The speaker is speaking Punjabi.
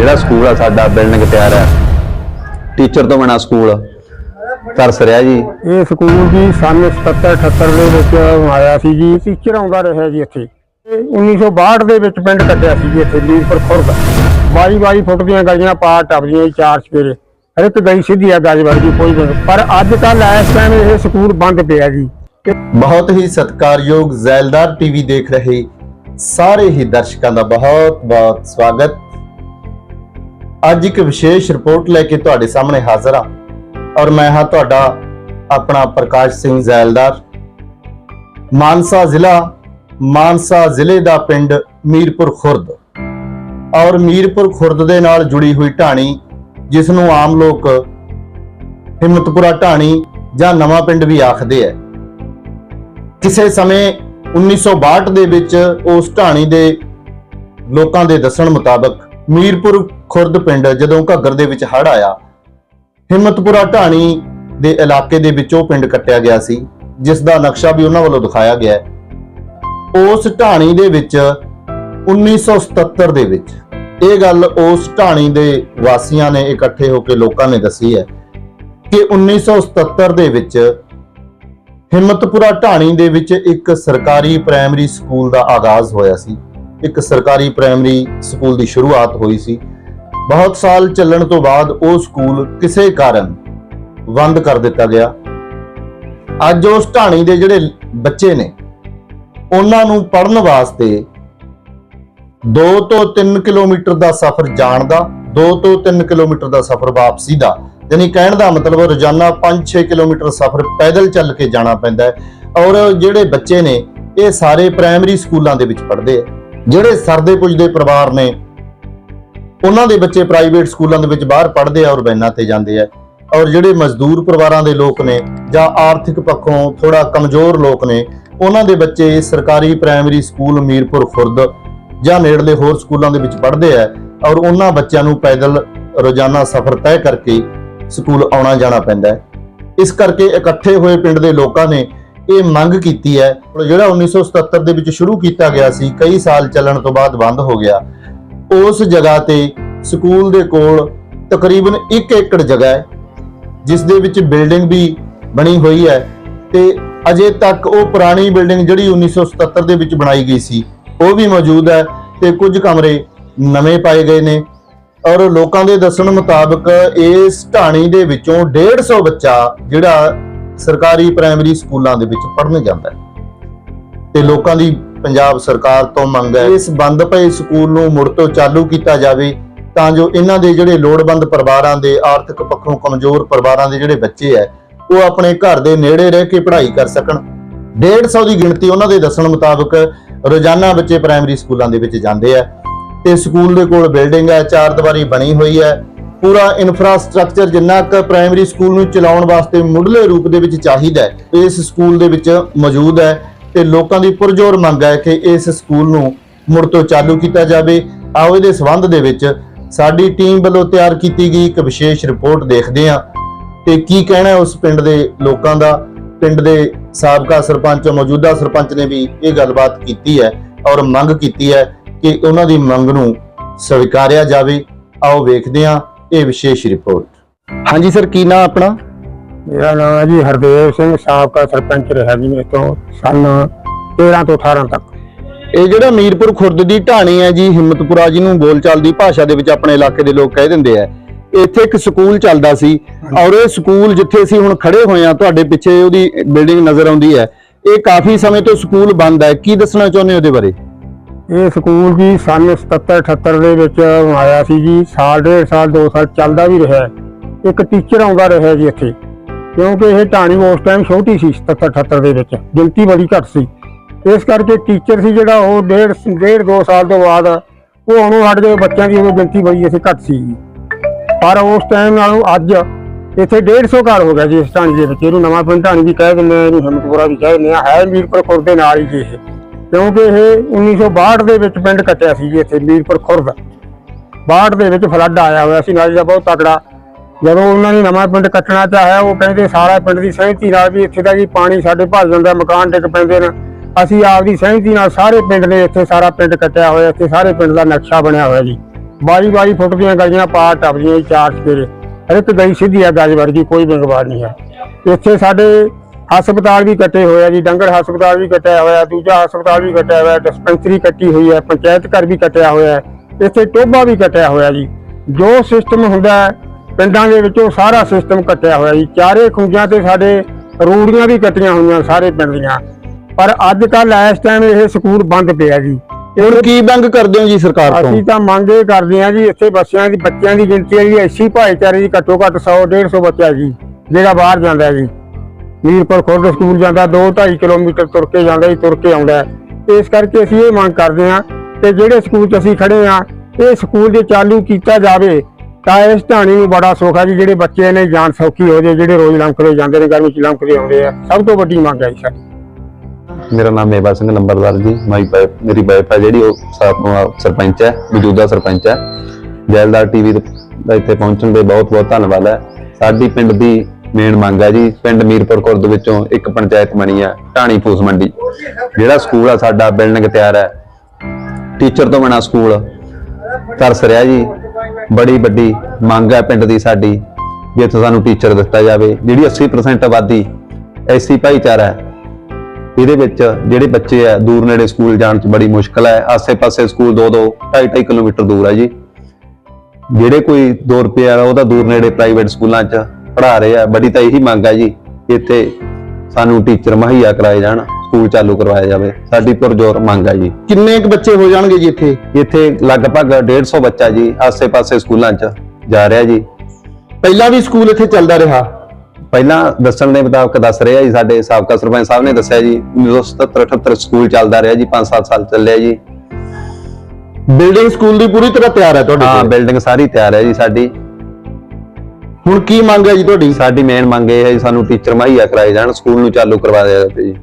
ਜਿਹੜਾ ਸਕੂਲ ਆ ਸਾਡਾ ਬਿਲਡਿੰਗ ਤਿਆਰ ਹੈ ਟੀਚਰ ਤੋਂ ਬਿਨਾ ਸਕੂਲ ਤਰਸ ਰਿਹਾ ਜੀ। ਇਹ ਸਕੂਲ ਜੀ ਸਨ 77 78 ਦੇ ਵਿੱਚ ਆਇਆ ਸੀ ਜੀ। ਟੀਚਰ ਆਉਂਦਾ ਰਿਹਾ ਜੀ ਇੱਥੇ। ਤੇ 1962 ਦੇ ਵਿੱਚ ਪਿੰਡ ਕੱਟਿਆ ਸੀ ਜੀ ਇੱਥੇ ਲੀਰਪੁਰ ਖੁਰਦ। 22 22 ਫੁੱਟ ਦੀਆਂ ਗਲੀਆਂ ਪਾਰ ਟੱਪਦੀਆਂ ਜੀ ਚਾਰ ਸਵੇਰੇ। ਹਰ ਇੱਕ ਗਲੀ ਸਿੱਧੀ ਆ ਗਜ ਵਰਗੀ ਕੋਈ ਨਹੀਂ। ਪਰ ਅੱਜ ਕੱਲ ਇਸ ਟਾਈਮ ਇਹ ਸਕੂਲ ਬੰਦ ਪਿਆ ਜੀ। ਬਹੁਤ ਹੀ ਸਤਿਕਾਰਯੋਗ ਜ਼ੈਲਦਾਰ ਟੀਵੀ ਦੇਖ ਰਹੇ ਸਾਰੇ ਹੀ ਦਰਸ਼ਕਾਂ ਦਾ ਬਹੁਤ ਬਹੁਤ ਸਵਾਗਤ। ਅੱਜ ਇੱਕ ਵਿਸ਼ੇਸ਼ ਰਿਪੋਰਟ ਲੈ ਕੇ ਤੁਹਾਡੇ ਸਾਹਮਣੇ ਹਾਜ਼ਰ ਹਾਂ ਔਰ ਮੈਂ ਹਾਂ ਤੁਹਾਡਾ ਆਪਣਾ ਪ੍ਰਕਾਸ਼ ਸਿੰਘ ਜ਼ੈਲਦਾਰ। ਮਾਨਸਾ ਜ਼ਿਲ੍ਹਾ, ਮਾਨਸਾ ਜ਼ਿਲ੍ਹੇ ਦਾ ਪਿੰਡ ਮੀਰਪੁਰ ਖੁਰਦ। ਔਰ ਮੀਰਪੁਰ ਖੁਰਦ ਦੇ ਨਾਲ ਜੁੜੀ ਹੋਈ ਢਾਣੀ, ਜਿਸ ਨੂੰ ਆਮ ਲੋਕ ਹਿੰਮਤਪੁਰਾ ਢਾਣੀ ਜਾਂ ਨਵਾਂ ਪਿੰਡ ਵੀ ਆਖਦੇ ਹੈ ਕਿਸੇ ਸਮੇਂ 1962 ਦੇ ਵਿੱਚ ਉਸ ਢਾਣੀ ਦੇ ਲੋਕਾਂ ਦੇ ਦੱਸਣ ਮੁਤਾਬਕ ਮੀਰਪੁਰ ਖੁਰਦ ਪਿੰਡ ਜਦੋਂ ਘੱਗਰ ਦੇ ਵਿੱਚ ਹੜ ਆਇਆ, ਹਿੰਮਤਪੁਰਾ ਢਾਣੀ ਦੇ ਇਲਾਕੇ ਦੇ ਵਿੱਚ ਉਹ ਪਿੰਡ ਕੱਟਿਆ ਗਿਆ ਸੀ, ਜਿਸ ਦਾ ਨਕਸ਼ਾ ਵੀ ਉਹਨਾਂ ਵੱਲੋਂ ਦਿਖਾਇਆ ਗਿਆ ਹੈ। ਉਸ ਢਾਣੀ ਦੇ ਵਿੱਚ 1977 ਦੇ ਵਿੱਚ, ਇਹ ਗੱਲ ਉਸ ਢਾਣੀ ਦੇ ਵਾਸੀਆਂ ਨੇ ਇਕੱਠੇ ਹੋ ਕੇ ਲੋਕਾਂ ਨੇ ਦੱਸੀ ਹੈ ਕਿ 1977 ਦੇ ਵਿੱਚ ਹਿੰਮਤਪੁਰਾ ਢਾਣੀ ਦੇ ਵਿੱਚ ਇੱਕ ਸਰਕਾਰੀ ਪ੍ਰਾਇਮਰੀ ਸਕੂਲ ਦਾ ਆਗਾਜ਼ ਹੋਇਆ ਸੀ। ਇੱਕ ਸਰਕਾਰੀ ਪ੍ਰਾਇਮਰੀ ਸਕੂਲ ਦੀ ਸ਼ੁਰੂਆਤ ਹੋਈ ਸੀ। ਬਹੁਤ ਸਾਲ ਚੱਲਣ ਤੋਂ ਬਾਅਦ ਉਹ ਸਕੂਲ ਕਿਸੇ ਕਾਰਨ ਬੰਦ ਕਰ ਦਿੱਤਾ ਗਿਆ। ਅੱਜ ਉਸ ਢਾਣੀ ਦੇ ਜਿਹੜੇ ਬੱਚੇ ਨੇ, ਉਹਨਾਂ ਨੂੰ ਪੜਨ ਵਾਸਤੇ 2 ਤੋਂ 3 ਕਿਲੋਮੀਟਰ ਦਾ ਸਫ਼ਰ ਜਾਣ ਦਾ 2 ਤੋਂ 3 ਕਿਲੋਮੀਟਰ ਦਾ ਸਫ਼ਰ ਵਾਪਸੀ ਦਾ। ਯਾਨੀ ਕਹਿਣ ਦਾ ਮਤਲਬ ਰੋਜ਼ਾਨਾ 5-6 ਕਿਲੋਮੀਟਰ ਸਫ਼ਰ ਪੈਦਲ ਚੱਲ ਕੇ ਜਾਣਾ ਪੈਂਦਾ ਹੈ ਔਰ ਜਿਹੜੇ ਬੱਚੇ ਨੇ, ਇਹ ਸਾਰੇ ਪ੍ਰਾਇਮਰੀ ਸਕੂਲਾਂ ਦੇ ਵਿੱਚ ਪੜ੍ਹਦੇ ਆ ਜਿਹੜੇ ਸਰਦੇ ਪੁੱਜਦੇ ਪਰਿਵਾਰ ਨੇ ਉਹਨਾਂ ਦੇ ਬੱਚੇ ਪ੍ਰਾਈਵੇਟ ਸਕੂਲਾਂ ਦੇ ਵਿੱਚ ਬਾਹਰ ਪੜ੍ਹਦੇ ਆ ਔਰ ਬੈਨਾਂ ਤੇ ਜਾਂਦੇ ਆ। ਔਰ ਜਿਹੜੇ ਮਜ਼ਦੂਰ ਪਰਿਵਾਰਾਂ ਦੇ ਲੋਕ ਨੇ ਜਾਂ ਆਰਥਿਕ ਪੱਖੋਂ ਥੋੜਾ ਕਮਜ਼ੋਰ ਲੋਕ ਨੇ, ਉਹਨਾਂ ਦੇ ਬੱਚੇ ਸਰਕਾਰੀ ਪ੍ਰਾਇਮਰੀ ਸਕੂਲ ਮੀਰਪੁਰ ਖੁਰਦ ਜਾਂ ਨੇੜਲੇ ਹੋਰ ਸਕੂਲਾਂ ਦੇ ਵਿੱਚ ਪੜ੍ਹਦੇ ਆ ਔਰ ਉਹਨਾਂ ਬੱਚਿਆਂ ਨੂੰ ਪੈਦਲ ਰੋਜ਼ਾਨਾ ਸਫ਼ਰ ਤੈਅ ਕਰਕੇ ਸਕੂਲ ਆਉਣਾ ਜਾਣਾ ਪੈਂਦਾ ਹੈ। ਇਸ ਕਰਕੇ ਇਕੱਠੇ ਹੋਏ ਪਿੰਡ ਦੇ ਲੋਕਾਂ ਨੇ ਇਹ ਮੰਗ ਕੀਤੀ ਹੈ। ਜਿਹੜਾ 1977 ਦੇ ਵਿੱਚ ਸ਼ੁਰੂ ਕੀਤਾ ਗਿਆ ਸੀ, ਕਈ ਸਾਲ ਚੱਲਣ ਤੋਂ ਬਾਅਦ ਬੰਦ ਹੋ ਗਿਆ। ਉਸ ਜਗ੍ਹਾ ਤੇ ਸਕੂਲ ਦੇ ਕੋਲ ਤਕਰੀਬਨ 1 ਏਕੜ ਜਗ੍ਹਾ ਹੈ, ਜਿਸ ਦੇ ਵਿੱਚ ਬਿਲਡਿੰਗ ਵੀ ਬਣੀ ਹੋਈ ਹੈ ਤੇ ਅਜੇ ਤੱਕ ਉਹ ਪੁਰਾਣੀ ਬਿਲਡਿੰਗ ਜਿਹੜੀ 1977 ਦੇ ਵਿੱਚ ਬਣਾਈ ਗਈ ਸੀ, ਉਹ ਵੀ ਮੌਜੂਦ ਹੈ ਤੇ ਕੁਝ ਕਮਰੇ ਨਵੇਂ ਪਾਏ ਗਏ ਨੇ ਔਰ ਲੋਕਾਂ ਦੇ ਦੱਸਣ ਮੁਤਾਬਕ ਇਸ ਢਾਣੀ ਦੇ ਵਿੱਚੋਂ 150 ਬੱਚਾ ਜਿਹੜਾ ਸਰਕਾਰੀ ਪ੍ਰਾਇਮਰੀ ਸਕੂਲਾਂ ਦੇ ਵਿੱਚ ਪੜ੍ਹਨ ਜਾਂਦਾ ਹੈ ਤੇ ਲੋਕਾਂ ਦੀ ਪੰਜਾਬ ਸਰਕਾਰ ਤੋਂ ਮੰਗ ਹੈ ਇਸ ਬੰਦ ਪਏ ਸਕੂਲ ਨੂੰ ਮੁੜ ਤੋਂ ਚਾਲੂ ਕੀਤਾ ਜਾਵੇ, ਤਾਂ ਜੋ ਇਹਨਾਂ ਦੇ ਜਿਹੜੇ ਲੋੜਵੰਦ ਪਰਿਵਾਰਾਂ ਦੇ ਆਰਥਿਕ ਪੱਖੋਂ ਕਮਜ਼ੋਰ ਪਰਿਵਾਰਾਂ ਦੇ ਜਿਹੜੇ ਬੱਚੇ ਹੈ, ਉਹ ਆਪਣੇ ਘਰ ਦੇ ਨੇੜੇ ਰਹਿ ਕੇ ਪੜ੍ਹਾਈ ਕਰ ਸਕਣ। 150 ਦੀ ਗਿਣਤੀ ਉਹਨਾਂ ਦੇ ਦੱਸਣ ਮੁਤਾਬਕ ਰੋਜ਼ਾਨਾ ਬੱਚੇ ਪ੍ਰਾਇਮਰੀ ਸਕੂਲਾਂ ਦੇ ਵਿੱਚ ਜਾਂਦੇ ਆ ਤੇ ਸਕੂਲ ਦੇ ਕੋਲ ਬਿਲਡਿੰਗ ਹੈ, ਚਾਰ ਦੀਵਾਰੀ ਬਣੀ ਹੋਈ ਹੈ। ਪੂਰਾ ਇਨਫਰਾਸਟ੍ਰਕਚਰ ਜਿੰਨਾ ਕੁ ਪ੍ਰਾਇਮਰੀ ਸਕੂਲ ਨੂੰ ਚਲਾਉਣ ਵਾਸਤੇ ਮੁੱਢਲੇ ਰੂਪ ਦੇ ਵਿੱਚ ਚਾਹੀਦਾ ਹੈ, ਇਸ ਸਕੂਲ ਦੇ ਵਿੱਚ ਮੌਜੂਦ ਹੈ। ਤੇ ਲੋਕਾਂ ਦੀ ਪੁਰਜੋਰ ਮੰਗ ਹੈ ਕਿ ਇਸ ਸਕੂਲ ਨੂੰ ਮੁੜ ਤੋਂ ਚਾਲੂ ਕੀਤਾ ਜਾਵੇ। ਆਓ ਇਹਦੇ ਸਬੰਧ ਦੇ ਵਿੱਚ ਸਾਡੀ ਟੀਮ ਵੱਲੋਂ ਤਿਆਰ ਕੀਤੀ ਗਈ ਇੱਕ ਵਿਸ਼ੇਸ਼ ਰਿਪੋਰਟ ਦੇਖਦੇ ਹਾਂ ਤੇ ਕੀ ਕਹਿਣਾ ਉਸ ਪਿੰਡ ਦੇ ਲੋਕਾਂ ਦਾ। ਪਿੰਡ ਦੇ ਸਾਬਕਾ ਸਰਪੰਚ ਮੌਜੂਦਾ ਸਰਪੰਚ ਨੇ ਵੀ ਇਹ ਗੱਲਬਾਤ ਕੀਤੀ ਹੈ ਔਰ ਮੰਗ ਕੀਤੀ ਹੈ ਕਿ ਉਹਨਾਂ ਦੀ ਮੰਗ ਨੂੰ ਸਵੀਕਾਰਿਆ ਜਾਵੇ। ਆਓ ਵੇਖਦੇ ਹਾਂ ਇਹ ਵਿਸ਼ੇਸ਼ ਰਿਪੋਰਟ। ਹਾਂਜੀ ਸਰ, ਕੀ ਨਾਮ ਆਪਣਾ? ਮੇਰਾ ਨਾਮ ਹੈ ਜੀ ਹਰਦੇਵ ਸਿੰਘ ਸਾਬਕਾ ਸਰਪੰਚ ਰਿਹਾ ਜੀ ਮੇਰੇ ਤੋਂ ਸਨ 13 ਤੋਂ 18 ਤੱਕ। ਇਹ ਜਿਹੜਾ ਮੀਰਪੁਰ ਖੁਰਦ ਦੀ ਢਾਣੀ ਹੈ ਜੀ ਹਿੰਮਤਪੁਰਾ ਜਿਹਨੂੰ ਬੋਲਚਾਲ ਦੀ ਭਾਸ਼ਾ ਦੇ ਵਿੱਚ ਆਪਣੇ ਇਲਾਕੇ ਦੇ ਲੋਕ ਕਹਿ ਦਿੰਦੇ ਆ ਇੱਥੇ ਇੱਕ ਸਕੂਲ ਚੱਲਦਾ ਸੀ ਔਰ ਇਹ ਸਕੂਲ ਜਿੱਥੇ ਅਸੀਂ ਹੁਣ ਖੜੇ ਹੋਏ ਆ ਤੁਹਾਡੇ ਪਿੱਛੇ ਉਹਦੀ ਬਿਲਡਿੰਗ ਨਜ਼ਰ ਆਉਂਦੀ ਹੈ ਇਹ ਕਾਫੀ ਸਮੇਂ ਤੋਂ ਸਕੂਲ ਬੰਦ ਹੈ ਕੀ ਦੱਸਣਾ ਚਾਹੁੰਦੇ ਹੋ ਉਹਦੇ ਬਾਰੇ? ਇਹ ਸਕੂਲ ਜੀ ਸਨ 77 78 ਦੇ ਵਿੱਚ ਆਇਆ ਸੀ ਜੀ ਸਾਲ ਡੇਢ ਸਾਲ 2 ਸਾਲ ਚੱਲਦਾ ਵੀ ਰਿਹਾ ਹੈ। ਇੱਕ ਟੀਚਰ ਆਉਂਦਾ ਰਿਹਾ ਜੀ ਇੱਥੇ। ਕਿਉਂਕਿ ਇਹ ਟਾਣੀ ਉਸ ਟਾਈਮ ਛੋਟੀ ਸੀ 77 78 ਦੇ ਵਿੱਚ। ਗਿਣਤੀ ਬੜੀ ਘੱਟ ਸੀ। ਇਸ ਕਰਕੇ ਟੀਚਰ ਸੀ ਜਿਹੜਾ ਉਹ ਡੇਢ ਡੇਢ 2 ਸਾਲ ਤੋਂ ਬਾਅਦ ਉਹ ਉਹਨੂੰ ਹਟ ਗਏ ਬੱਚਿਆਂ ਦੀ ਉਹ ਗਿਣਤੀ ਬੜੀ ਇੱਥੇ ਘੱਟ ਸੀ। ਪਰ ਉਸ ਟਾਈਮ ਨਾਲੋਂ ਅੱਜ ਇੱਥੇ 150 ਘਰ ਹੋ ਗਿਆ ਜੀ, ਇਸ ਢਾਣੀ ਦੇ ਵਿੱਚ। ਇਹਨੂੰ ਨਵਾਂ ਪਿੰਡ ਢਾਣੀ ਵੀ ਕਹਿ ਦਿੰਦੇ ਆ, ਇਹਨੂੰ ਹਿੰਮਤਪੁਰਾ ਵੀ ਕਹਿ ਦਿੰਦੇ ਆ। ਹੈ ਮੀਰਪੁਰ ਖੁਰ ਦੇ ਨਾਲ ਹੀ ਜੀ ਇਹ। ਕਿਉਂਕਿ ਇਹ 1962 ਦੇ ਵਿੱਚ ਪਿੰਡ ਕੱਟਿਆ ਸੀ ਜੀ ਇੱਥੇ ਮੀਰਪੁਰ ਖੁਰ ਦਾ 62 ਦੇ ਵਿੱਚ ਫਲੱਡ ਆਇਆ ਹੋਇਆ ਸੀ, ਨਾਲੀ ਦਾ ਬਹੁਤ ਤਕੜਾ ਜਦੋਂ ਉਹਨਾਂ ਨੇ ਨਵਾਂ ਪਿੰਡ ਕੱਟਣਾ ਚਾਹਿਆ ਉਹ ਕਹਿੰਦੇ ਸਾਰਾ ਪਿੰਡ ਦੀ ਸਹਿਮਤੀ ਨਾਲ ਵੀ ਇੱਥੇ ਦਾ ਜੀ ਪਾਣੀ ਸਾਡੇ ਭਰ ਜਾਂਦਾ, ਮਕਾਨ ਡਿੱਗ ਪੈਂਦੇ ਨੇ। ਅਸੀਂ ਆਪਦੀ ਸਹਿਮਤੀ ਨਾਲ ਸਾਰੇ ਪਿੰਡ ਨੇ ਇੱਥੇ ਸਾਰਾ ਪਿੰਡ ਕੱਟਿਆ ਹੋਇਆ, ਇੱਥੇ ਸਾਰੇ ਪਿੰਡ ਦਾ ਨਕਸ਼ਾ ਬਣਿਆ ਹੋਇਆ ਜੀ। ਬਾਰੀ ਬਾਰੀ ਫੁੱਟ ਦੀਆਂ ਗਲੀਆਂ ਪਾਰ ਟੱਪਦੀਆਂ ਜੀ ਚਾਰ ਸਵੇਰੇ ਹਰ ਇੱਕ ਗਲੀ ਸਿੱਧੀ ਆ, ਗਜ ਵਰਗੀ ਕੋਈ ਵਿੰਗਵਾਰ ਨਹੀਂ ਹੈ। ਇੱਥੇ ਸਾਡੇ ਹਸਪਤਾਲ ਵੀ ਕੱਟੇ ਹੋਏ ਆ ਜੀ, ਡੰਗਰ ਹਸਪਤਾਲ ਵੀ ਕੱਟਿਆ ਹੋਇਆ, ਦੂਜਾ ਹਸਪਤਾਲ ਵੀ ਕੱਟਿਆ ਹੋਇਆ, ਡਿਸਪੈਂਸਰੀ ਕੱਟੀ ਹੋਈ ਹੈ, ਪੰਚਾਇਤ ਘਰ ਵੀ ਕੱਟਿਆ ਹੋਇਆ ਇੱਥੇ ਟੋਭਾ ਵੀ ਕੱਟਿਆ ਹੋਇਆ ਜੀ। ਜੋ ਸਿਸਟਮ ਹੁੰਦਾ ਹੈ ਪਿੰਡਾਂ ਦੇ ਵਿੱਚੋਂ ਸਾਰਾ ਸਿਸਟਮ ਕੱਟਿਆ ਹੋਇਆ ਜੀ। ਚਾਰੇ ਖੁੰਝਾਂ ਤੇ ਸਾਡੇ ਰੂੜੀਆਂ ਵੀ ਕੱਟੀਆਂ ਹੋਈਆਂ ਸਾਰੇ ਪਿੰਡ ਦੀਆਂ। ਪਰ ਅੱਜ ਕੱਲ ਇਸ ਟਾਈਮ ਇਹ ਸਕੂਲ ਬੰਦ ਪਿਆ ਜੀ। ਹੁਣ ਕੀ ਮੰਗ ਕਰਦੇ ਹੋ ਜੀ ਸਰਕਾਰ ਤੋਂ? ਅਸੀਂ ਤਾਂ ਮੰਗ ਇਹ ਕਰਦੇ ਹਾਂ ਜੀ ਇੱਥੇ ਬੱਸਿਆਂ ਦੀ ਬੱਚਿਆਂ ਦੀ ਗਿਣਤੀ ਹੈ ਜੀ ਐਸੀ ਭਾਈਚਾਰੇ ਦੀ ਘੱਟੋ ਘੱਟ 100 150 ਬੱਚਾ ਜੀ ਜਿਹੜਾ ਬਾਹਰ ਜਾਂਦਾ ਜੀ। ਮੀਰਪੁਰ ਖੁਰਦ ਸਕੂਲ ਜਾਂਦਾ 2.5 ਕਿਲੋਮੀਟਰ ਤੁਰ ਕੇ ਜਾਂਦਾ ਜੀ ਤੁਰ ਕੇ ਆਉਂਦਾ। ਇਸ ਕਰਕੇ ਅਸੀਂ ਇਹ ਮੰਗ ਕਰਦੇ ਹਾਂ ਕਿ ਜਿਹੜੇ ਸਕੂਲ 'ਚ ਅਸੀਂ ਖੜੇ ਹਾਂ ਇਹ ਸਕੂਲ ਜੇ ਚਾਲੂ ਕੀਤਾ ਜਾਵੇ ਤਾਂ ਇਸ ਢਾਣੀ ਨੂੰ ਬੜਾ ਸੁੱਖ ਹੈ ਜੀ ਜਿਹੜੇ ਬੱਚੇ ਨੇ ਜਾਨ ਸੌਖੀ ਹੋ ਜੇ, ਜਿਹੜੇ ਰੋਜ਼ ਲੰਕਦੇ ਜਾਂਦੇ ਨੇ, ਗਰਮੀ 'ਚ ਲੰਕਦੇ ਆਉਂਦੇ ਆ, ਸਭ ਤੋਂ ਵੱਡੀ ਮੰਗ ਹੈ ਜੀ ਸਾਡੀ। ਮੇਰਾ ਨਾਮ ਮੇਵਾ ਸਿੰਘ ਨੰਬਰਦਾਰ ਜੀ, ਮਾਈ ਵਾਈਫ, ਮੇਰੀ ਵਾਈਫ ਹੈ ਜਿਹੜੀ, ਉਹ ਸਰਪੰਚ ਹੈ, ਮੌਜੂਦਾ ਸਰਪੰਚ ਹੈ। ਜੈਲਦਾਰ ਟੀਵੀ ਦਾ ਇੱਥੇ ਪਹੁੰਚਣ ਦੇ ਬਹੁਤ ਬਹੁਤ ਧੰਨਵਾਦ ਹੈ। ਸਾਡੀ ਪਿੰਡ ਦੀ ਮੇਨ ਮੰਗ ਹੈ ਜੀ, ਪਿੰਡ ਮੀਰਪੁਰ ਖੁਰਦ ਵਿੱਚੋਂ ਇੱਕ ਪੰਚਾਇਤ ਬਣੀ ਹੈ, ਢਾਣੀ ਫੂਸ ਮੰਡੀ। ਜਿਹੜਾ ਸਕੂਲ ਆ, ਸਾਡਾ ਬਿਲਡਿੰਗ ਤਿਆਰ ਹੈ। ਟੀਚਰ ਤੋਂ ਬਣਾ ਸਕੂਲ ਤਰਸ ਰਿਹਾ ਜੀ। ਬੜੀ ਵੱਡੀ ਮੰਗ ਹੈ ਪਿੰਡ ਦੀ ਸਾਡੀ, ਵੀ ਇੱਥੇ ਸਾਨੂੰ ਟੀਚਰ ਦਿੱਤਾ ਜਾਵੇ, ਜਿਹੜੀ 80% ਆਬਾਦੀ ਐਸੀ ਭਾਈਚਾਰਾ ਹੈ। ਇਹਦੇ ਵਿੱਚ ਜਿਹੜੇ ਬੱਚੇ ਆ, ਦੂਰ ਨੇੜੇ ਸਕੂਲ ਜਾਣ 'ਚ ਬੜੀ ਮੁਸ਼ਕਲ ਹੈ। ਆਸੇ-ਪਾਸੇ ਸਕੂਲ 2-2 2.5 ਕਿਲੋਮੀਟਰ ਦੂਰ ਹੈ ਜੀ। ਜਿਹੜੇ ਕੋਈ 2 ਰੁਪਏ ਵਾਲਾ ਉਹਦਾ ਦੂਰ ਨੇੜੇ ਪ੍ਰਾਈਵੇਟ ਸਕੂਲਾਂ 'ਚ ਪੜ੍ਹਾ ਰਹੇ। ਆ ਬੜੀ ਤਾਂ ਇਹੀ ਮੰਗ ਹੈ ਜੀ ਇੱਥੇ ਸਾਨੂੰ ਟੀਚਰ ਮੁਹੱਈਆ ਕਰਾਏ ਜਾਣ। ਸਕੂਲ ਚਾਲੂ ਕਰਵਾਇਆ ਜਾਵੇ। ਸਾਡੀ ਪੁਰਜੋਰ ਮੰਗ ਹੈ ਜੀ। ਕਿੰਨੇ ਕੁ ਬੱਚੇ ਹੋ ਜਾਣਗੇ ਜੀ ਇੱਥੇ? ਇੱਥੇ ਲਗਭਗ 150 ਬੱਚਾ ਜੀ ਆਸੇ-ਪਾਸੇ ਸਕੂਲਾਂ 'ਚ ਜਾ ਰਿਹਾ ਜੀ। ਪਹਿਲਾਂ ਵੀ ਸਕੂਲ ਇੱਥੇ ਚੱਲਦਾ ਰਿਹਾ? ਪਹਿਲਾਂ ਦੱਸਣ ਦੇ ਮੁਤਾਬਕ ਦੱਸ ਰਹੇ ਜੀ ਸਾਡੇ ਸਾਬਕਾ ਸਰਪੰਚ ਸਾਹਿਬ ਨੇ ਦੱਸਿਆ ਜੀ 1977 78 ਸਕੂਲ ਚੱਲਦਾ ਰਿਹਾ ਜੀ 5-7 ਸਾਲ ਚੱਲਿਆ ਜੀ। ਬਿਲਡਿੰਗ ਸਕੂਲ ਦੀ ਪੂਰੀ ਤਰ੍ਹਾਂ ਤਿਆਰ ਹੈ ਤੁਹਾਡੇ ਹਾਂ ਬਿਲਡਿੰਗ ਸਾਰੀ ਤਿਆਰ ਹੈ ਜੀ ਸਾਡੀ। ਹੁਣ ਕੀ ਮੰਗ ਹੈ ਜੀ ਤੁਹਾਡੀ? ਸਾਡੀ ਮੇਨ ਮੰਗ ਇਹ ਹੈ ਜੀ ਸਾਨੂੰ ਟੀਚਰ ਮੁਹੱਈਆ ਕਰਾਏ ਜਾਣ ਸਕੂਲ ਨੂੰ ਚਾਲੂ ਕਰਵਾਇਆ ਜਾਵੇ ਜੀ।